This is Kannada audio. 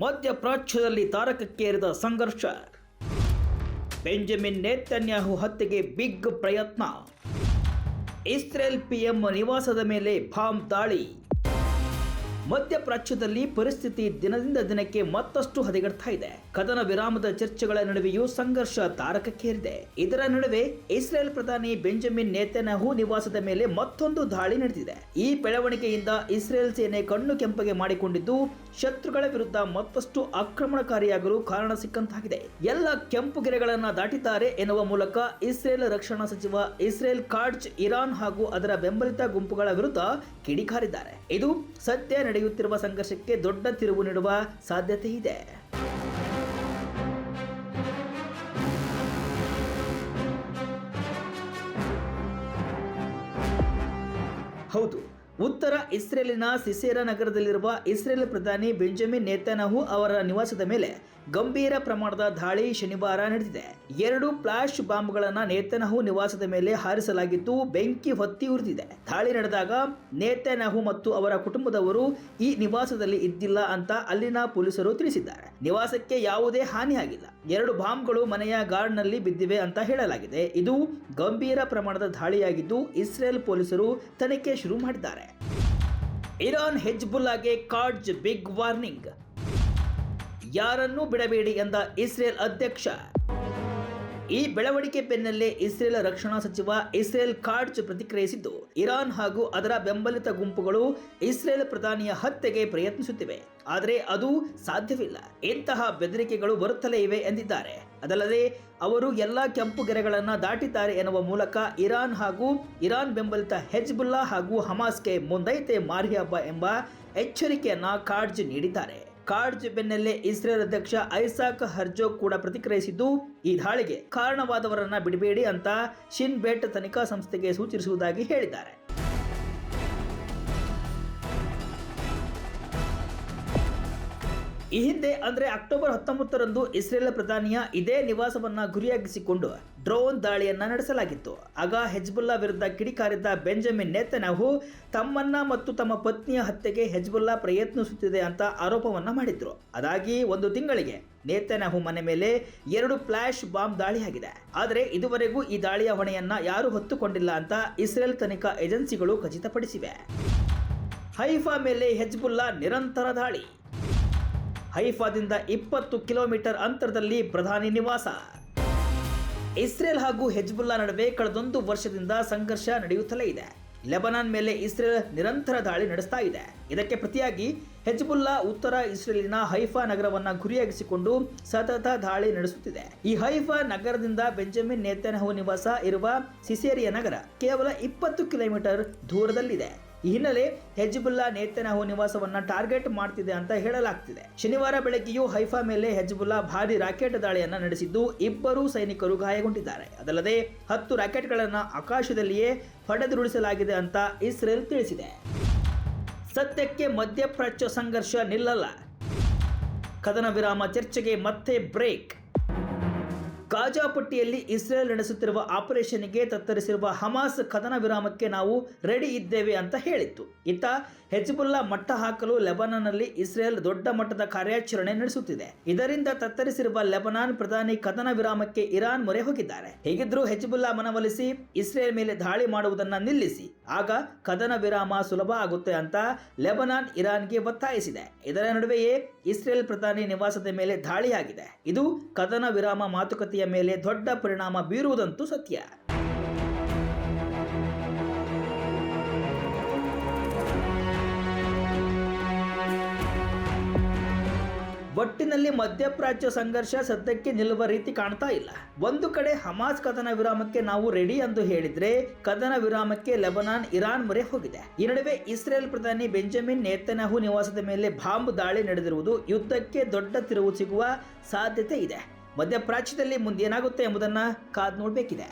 ಮಧ್ಯಪ್ರಾಚ್ಯದಲ್ಲಿ ತಾರಕಕ್ಕೇರಿದ ಸಂಘರ್ಷ. ಬೆಂಜಮಿನ್ ನೇತನ್ಯಾಹು ಹತ್ಯೆಗೆ ಬಿಗ್ ಪ್ರಯತ್ನ. ಇಸ್ರೇಲ್ ಪಿಎಂ ನಿವಾಸದ ಮೇಲೆ ಬಾಂಬ್ ದಾಳಿ. ಮಧ್ಯಪ್ರಾಚ್ಯದಲ್ಲಿ ಪರಿಸ್ಥಿತಿ ದಿನದಿಂದ ದಿನಕ್ಕೆ ಮತ್ತಷ್ಟು ಹದಗೆಡ್ತಾ ಇದೆ. ಕದನ ವಿರಾಮದ ಚರ್ಚೆಗಳ ನಡುವೆಯೂ ಸಂಘರ್ಷ ತಾರಕಕ್ಕೇರಿದೆ. ಇದರ ನಡುವೆ ಇಸ್ರೇಲ್ ಪ್ರಧಾನಿ ಬೆಂಜಮಿನ್ ನೇತನ್ಯಾಹು ನಿವಾಸದ ಮೇಲೆ ಮತ್ತೊಂದು ದಾಳಿ ನಡೆದಿದೆ. ಈ ಬೆಳವಣಿಗೆಯಿಂದ ಇಸ್ರೇಲ್ ಸೇನೆ ಕಣ್ಣು ಕೆಂಪಗೆ ಮಾಡಿಕೊಂಡಿದ್ದು, ಶತ್ರುಗಳ ವಿರುದ್ಧ ಮತ್ತಷ್ಟು ಆಕ್ರಮಣಕಾರಿಯಾಗಲು ಕಾರಣ ಸಿಕ್ಕಂತಾಗಿದೆ. ಎಲ್ಲ ಕೆಂಪು ಗೆರೆಗಳನ್ನ ದಾಟಿದ್ದಾರೆ ಎನ್ನುವ ಮೂಲಕ ಇಸ್ರೇಲ್ ರಕ್ಷಣಾ ಸಚಿವ ಇಸ್ರೇಲ್ ಕಾರ್ಡ್ಜ್ ಇರಾನ್ ಹಾಗೂ ಅದರ ಬೆಂಬಲಿತ ಗುಂಪುಗಳ ವಿರುದ್ಧ ಕಿಡಿಕಾರಿದ್ದಾರೆ. ಇದು ಸದ್ಯ ನಡೆಯುತ್ತಿರುವ ಸಂಘರ್ಷಕ್ಕೆ ದೊಡ್ಡ ತಿರುವು ನೀಡುವ ಸಾಧ್ಯತೆ ಇದೆ. ಹೌದು. ಉತ್ತರ ಇಸ್ರೇಲಿನ ಸಿಸೇರಾ ನಗರದಲ್ಲಿರುವ ಇಸ್ರೇಲ್ ಪ್ರಧಾನಿ ಬೆಂಜಮಿನ್ ನೇತನಹು ಅವರ ನಿವಾಸದ ಮೇಲೆ ಗಂಭೀರ ಪ್ರಮಾಣದ ದಾಳಿ ಶನಿವಾರ ನಡೆದಿದೆ. ಎರಡು ಫ್ಲಾಶ್ ಬಾಂಬ್ಗಳನ್ನು ನೇತನಹು ನಿವಾಸದ ಮೇಲೆ ಹಾರಿಸಲಾಗಿದ್ದು ಬೆಂಕಿ ಹೊತ್ತಿ ಉರಿದಿದೆ. ದಾಳಿ ನಡೆದಾಗ ನೇತನಹು ಮತ್ತು ಅವರ ಕುಟುಂಬದವರು ಈ ನಿವಾಸದಲ್ಲಿ ಇದ್ದಿಲ್ಲ ಅಂತ ಅಲ್ಲಿನ ಪೊಲೀಸರು ತಿಳಿಸಿದ್ದಾರೆ. ನಿವಾಸಕ್ಕೆ ಯಾವುದೇ ಹಾನಿಯಾಗಿಲ್ಲ. ಎರಡು ಬಾಂಬ್ಗಳು ಮನೆಯ ಗಾರ್ಡ್ನಲ್ಲಿ ಬಿದ್ದಿವೆ ಅಂತ ಹೇಳಲಾಗಿದೆ. ಇದು ಗಂಭೀರ ಪ್ರಮಾಣದ ದಾಳಿಯಾಗಿದ್ದು ಇಸ್ರೇಲ್ ಪೊಲೀಸರು ತನಿಖೆ ಶುರು ಮಾಡಿದ್ದಾರೆ. ಇರಾನ್ ಹೆಜ್ಬುಲ್ಲಾಗೆ ಕಾಡ್ಜ್ ಬಿಗ್ ವಾರ್ನಿಂಗ್. ಯಾರನ್ನೂ ಬಿಡಬೇಡಿ ಎಂದ ಇಸ್ರೇಲ್ ಅಧ್ಯಕ್ಷ. ಈ ಬೆಳವಣಿಗೆ ಬೆನ್ನಲ್ಲೇ ಇಸ್ರೇಲ್ ರಕ್ಷಣಾ ಸಚಿವ ಇಸ್ರೇಲ್ ಕಾರ್ಡ್ಜ್ ಪ್ರತಿಕ್ರಿಯಿಸಿದ್ದು, ಇರಾನ್ ಹಾಗೂ ಅದರ ಬೆಂಬಲಿತ ಗುಂಪುಗಳು ಇಸ್ರೇಲ್ ಪ್ರಧಾನಿಯ ಹತ್ಯೆಗೆ ಪ್ರಯತ್ನಿಸುತ್ತಿವೆ. ಆದರೆ ಅದು ಸಾಧ್ಯವಿಲ್ಲ. ಇಂತಹ ಬೆದರಿಕೆಗಳು ಬರುತ್ತಲೇ ಇವೆ ಎಂದಿದ್ದಾರೆ. ಅದಲ್ಲದೆ, ಅವರು ಎಲ್ಲಾ ಕೆಂಪು ಗೆರೆಗಳನ್ನು ದಾಟಿದ್ದಾರೆ ಎನ್ನುವ ಮೂಲಕ ಇರಾನ್ ಹಾಗೂ ಇರಾನ್ ಬೆಂಬಲಿತ ಹೆಜ್ಬುಲ್ಲಾ ಹಾಗೂ ಹಮಾಸ್ಗೆ ಮುಂದೈತೆ ಮಾರಿ ಹಬ್ಬ ಎಂಬ ಎಚ್ಚರಿಕೆಯನ್ನ ಕಾರ್ಡ್ಜ್ ನೀಡಿದ್ದಾರೆ. ಕಾರ್ಡ್ಜ್ ಬೆನ್ನಲ್ಲೇ ಇಸ್ರೇಲ್ ಅಧ್ಯಕ್ಷ ಐಸಾಕ್ ಹರ್ಜೋಗ್ ಕೂಡ ಪ್ರತಿಕ್ರಿಯಿಸಿದ್ದು, ಈ ದಾಳಿಗೆ ಕಾರಣವಾದವರನ್ನ ಬಿಡಬೇಡಿ ಅಂತ ಶಿನ್ ಬೆಟ್ ತನಿಖಾ ಸಂಸ್ಥೆಗೆ ಸೂಚಿಸುವುದಾಗಿ ಹೇಳಿದ್ದಾರೆ. ಈ ಹಿಂದೆ ಅಂದರೆ ಅಕ್ಟೋಬರ್ ಹತ್ತೊಂಬತ್ತರಂದು ಇಸ್ರೇಲ್ ಪ್ರಧಾನಿಯ ಇದೇ ನಿವಾಸವನ್ನ ಗುರಿಯಾಗಿಸಿಕೊಂಡು ಡ್ರೋನ್ ದಾಳಿಯನ್ನು ನಡೆಸಲಾಗಿತ್ತು. ಆಗ ಹೆಜ್ಬುಲ್ಲಾ ವಿರುದ್ಧ ಕಿಡಿಕಾರಿದ್ದ ಬೆಂಜಮಿನ್ ನೇತನ್ಯಾಹು ತಮ್ಮನ್ನ ಮತ್ತು ತಮ್ಮ ಪತ್ನಿಯ ಹತ್ಯೆಗೆ ಹೆಜ್ಬುಲ್ಲಾ ಪ್ರಯತ್ನಿಸುತ್ತಿದೆ ಅಂತ ಆರೋಪವನ್ನ ಮಾಡಿದ್ರು. ಅದಾಗಿ ಒಂದು ತಿಂಗಳಿಗೆ ನೇತನ್ಯಾಹು ಮನೆ ಮೇಲೆ ಎರಡು ಫ್ಲಾಶ್ ಬಾಂಬ್ ದಾಳಿಯಾಗಿದೆ. ಆದರೆ ಇದುವರೆಗೂ ಈ ದಾಳಿಯ ಹೊಣೆಯನ್ನ ಯಾರು ಹೊತ್ತುಕೊಂಡಿಲ್ಲ ಅಂತ ಇಸ್ರೇಲ್ ತನಿಖಾ ಏಜೆನ್ಸಿಗಳು ಖಚಿತಪಡಿಸಿವೆ. ಹೈಫಾ ಮೇಲೆ ಹೆಜ್ಬುಲ್ಲಾ ನಿರಂತರ ದಾಳಿ. ಹೈಫಾದಿಂದ ಇಪ್ಪತ್ತು ಕಿಲೋಮೀಟರ್ ಅಂತರದಲ್ಲಿ ಪ್ರಧಾನಿ ನಿವಾಸ. ಇಸ್ರೇಲ್ ಹಾಗೂ ಹೆಜ್ಬುಲ್ಲಾ ನಡುವೆ ಕಳೆದೊಂದು ವರ್ಷದಿಂದ ಸಂಘರ್ಷ ನಡೆಯುತ್ತಲೇ ಇದೆ. ಲೆಬನಾನ್ ಮೇಲೆ ಇಸ್ರೇಲ್ ನಿರಂತರ ದಾಳಿ ನಡೆಸ್ತಾ ಇದೆ. ಇದಕ್ಕೆ ಪ್ರತಿಯಾಗಿ ಹೆಜ್ಬುಲ್ಲಾ ಉತ್ತರ ಇಸ್ರೇಲಿನ ಹೈಫಾ ನಗರವನ್ನ ಗುರಿಯಾಗಿಸಿಕೊಂಡು ಸತತ ದಾಳಿ ನಡೆಸುತ್ತಿದೆ. ಈ ಹೈಫಾ ನಗರದಿಂದ ಬೆಂಜಮಿನ್ ನೇತನಹು ನಿವಾಸ ಇರುವ ಸಿಸೇರಿಯ ನಗರ ಕೇವಲ ಇಪ್ಪತ್ತು ಕಿಲೋಮೀಟರ್ ದೂರದಲ್ಲಿದೆ. ಈ ಹಿನ್ನೆಲೆ ಹೆಜ್ಬುಲ್ಲಾ ನೇತನ್ಯಾಹು ನಿವಾಸವನ್ನು ಟಾರ್ಗೆಟ್ ಮಾಡ್ತಿದೆ ಅಂತ ಹೇಳಲಾಗ್ತಿದೆ. ಶನಿವಾರ ಬೆಳಗ್ಗೆಯೂ ಹೈಫಾ ಮೇಲೆ ಹೆಜ್ಬುಲ್ಲಾ ಭಾರಿ ರಾಕೆಟ್ ದಾಳಿಯನ್ನ ನಡೆಸಿದ್ದು ಇಬ್ಬರು ಸೈನಿಕರು ಗಾಯಗೊಂಡಿದ್ದಾರೆ. ಅದಲ್ಲದೆ ಹತ್ತು ರಾಕೆಟ್ಗಳನ್ನು ಆಕಾಶದಲ್ಲಿಯೇ ಹೊಡೆದುರುಳಿಸಲಾಗಿದೆ ಅಂತ ಇಸ್ರೇಲ್ ತಿಳಿಸಿದೆ. ಸತ್ಯಕ್ಕೆ ಮಧ್ಯಪ್ರಾಚ್ಯ ಸಂಘರ್ಷ ನಿಲ್ಲಲ್ಲ. ಕದನ ವಿರಾಮ ಚರ್ಚೆಗೆ ಮತ್ತೆ ಬ್ರೇಕ್. ಗಾಜಾ ಪಟ್ಟಿಯಲ್ಲಿ ಇಸ್ರೇಲ್ ನಡೆಸುತ್ತಿರುವ ಆಪರೇಷನ್ಗೆ ತತ್ತರಿಸಿರುವ ಹಮಾಸ್ ಕದನ ವಿರಾಮಕ್ಕೆ ನಾವು ರೆಡಿ ಇದ್ದೇವೆ ಅಂತ ಹೇಳಿತ್ತು. ಇತ್ತ ಹೆಜ್ಬುಲ್ಲಾ ಮಟ್ಟ ಹಾಕಲು ಲೆಬನಾನ್ನಲ್ಲಿ ಇಸ್ರೇಲ್ ದೊಡ್ಡ ಮಟ್ಟದ ಕಾರ್ಯಾಚರಣೆ ನಡೆಸುತ್ತಿದೆ. ಇದರಿಂದ ತತ್ತರಿಸಿರುವ ಲೆಬನಾನ್ ಪ್ರಧಾನಿ ಕದನ ವಿರಾಮಕ್ಕೆ ಇರಾನ್ ಮೊರೆ ಹೋಗಿದ್ದಾರೆ. ಹೇಗಿದ್ರೂ ಹೆಜ್ಬುಲ್ಲಾ ಮನವೊಲಿಸಿ ಇಸ್ರೇಲ್ ಮೇಲೆ ದಾಳಿ ಮಾಡುವುದನ್ನು ನಿಲ್ಲಿಸಿ. ಆಗ ಕದನ ವಿರಾಮ ಸುಲಭ ಆಗುತ್ತೆ ಅಂತ ಲೆಬನಾನ್ ಇರಾನ್ಗೆ ಒತ್ತಾಯಿಸಿದೆ. ಇದರ ನಡುವೆಯೇ ಇಸ್ರೇಲ್ ಪ್ರಧಾನಿ ನಿವಾಸದ ಮೇಲೆ ದಾಳಿಯಾಗಿದೆ. ಇದು ಕದನ ವಿರಾಮ ಮಾತುಕತೆಯ ಮೇಲೆ ದೊಡ್ಡ ಪರಿಣಾಮ ಬೀರುವುದಂತೂ ಸತ್ಯ. ಒಟ್ಟಿನಲ್ಲಿ ಮಧ್ಯಪ್ರಾಚ್ಯ ಸಂಘರ್ಷ ಸದ್ಯಕ್ಕೆ ನಿಲ್ಲುವ ರೀತಿ ಕಾಣ್ತಾ ಇಲ್ಲ. ಒಂದು ಕಡೆ ಹಮಾಸ್ ಕದನ ವಿರಾಮಕ್ಕೆ ನಾವು ರೆಡಿ ಎಂದು ಹೇಳಿದ್ರೆ ಕದನ ವಿರಾಮಕ್ಕೆ ಲೆಬನಾನ್ ಇರಾನ್ ಮೊರೆ ಹೋಗಿದೆ. ಈ ನಡುವೆ ಇಸ್ರೇಲ್ ಪ್ರಧಾನಿ ಬೆಂಜಮಿನ್ ನೇತನ್ಯಾಹು ನಿವಾಸದ ಮೇಲೆ ಬಾಂಬ್ ದಾಳಿ ನಡೆದಿರುವುದು ಯುದ್ಧಕ್ಕೆ ದೊಡ್ಡ ತಿರುವು ಸಿಗುವ ಸಾಧ್ಯತೆ ಇದೆ. ಮಧ್ಯಪ್ರಾಚ್ಯದಲ್ಲಿ ಮುಂದೇನಾಗುತ್ತೆ ಎಂಬುದನ್ನು ಕಾದ್ ನೋಡಬೇಕಿದೆ.